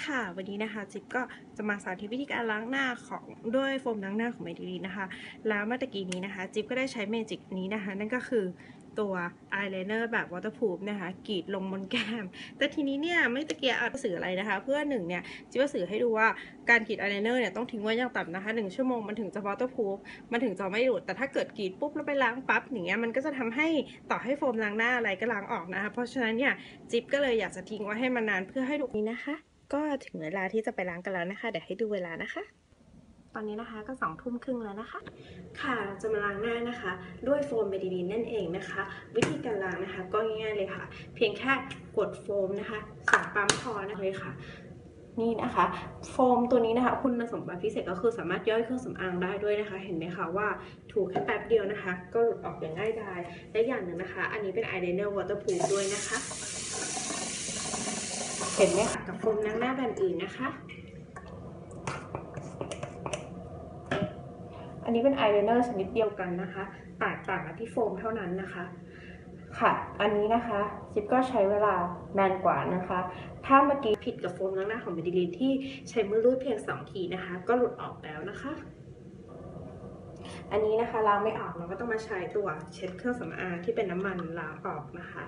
ค่ะวันนี้นะคะจิ๊บก็จะมาสาธิตวิธีการล้างหน้าของด้วยโฟมล้างหน้าของเมดิลีนะคะ แล้วเมื่อตะกี้นี้นะคะ จิ๊บก็ได้ใช้เมจิกนี้นะคะ นั่นก็คือตัวอายไลเนอร์แบบวอเตอร์พูฟนะคะกรีดลงบนแก้ม แต่ทีนี้เนี่ยไม่ตะเกียอ่านสื่ออะไรนะคะ เพื่อหนึ่งเนี่ยจิ๊บสื่อให้ดูว่าการกรีดอายไลเนอร์เนี่ยต้องทิ้งไว้อย่างต่ำนะคะหนึ่งชั่วโมงมันถึงจะวอเตอร์พูฟมันถึงจะไม่หลุดแต่ถ้าเกิดกรีดปุ๊บแล้วไปล้างปั๊บอย่างเงี้ยมันก็จะทำให้ต่อให้โฟมล้างหน้าอะไรก็ล้างออกนะคะ เพราะฉะนั้นเนี่ยจิ๊บก็เลยอยากจะทิ้งไว้ให้มันนานเพื่อให้ดูนี้นะคะ ก็ถึงเวลาที่จะไปล้างกันแล้วนะคะ เดี๋ยวให้ดูเวลานะคะ ตอนนี้นะคะก็สองทุ่มครึ่งแล้วนะคะ ค่ะเราจะมาล้างหน้านะคะ ด้วยโฟมเบดิลีนนั่นเองนะคะ วิธีการล้างนะคะ ก็ง่ายๆเลยค่ะ เพียงแค่กดโฟมนะคะสองปั๊มพอนะคะเลยค่ะนี่นะคะโฟมตัวนี้นะคะ คุณสมบัติพิเศษก็คือสามารถย่อยเครื่องสำอางได้ด้วยนะคะ เห็นไหมคะว่าถูแค่แป๊บเดียวนะคะ ก็หลุดออกอย่างง่ายดายและอย่างหนึ่งนะคะ อันนี้เป็นอายไลเนอร์วอเตอร์พูฟด้วยนะคะ เห็นไหมคะกับโฟมล้างหน้าแบรนด์อื่นนะคะ อันนี้เป็นอายไลเนอร์ชนิดเดียวกันนะคะ แตกต่างกันที่โฟมเท่านั้นนะคะ ค่ะ อันนี้นะคะจิ๊บก็ใช้เวลานานกว่านะคะ ถ้าเมื่อกี้ผิดกับโฟมล้างหน้าของเบดิลีนที่ใช้มือรูดเพียง 2 ทีนะคะ ก็หลุดออกแล้วนะคะอันนี้นะคะล้างไม่ออกเราก็ต้องมาใช้ตัวเช็ดเครื่องสำอางที่เป็นน้ำมันล้างออกนะคะ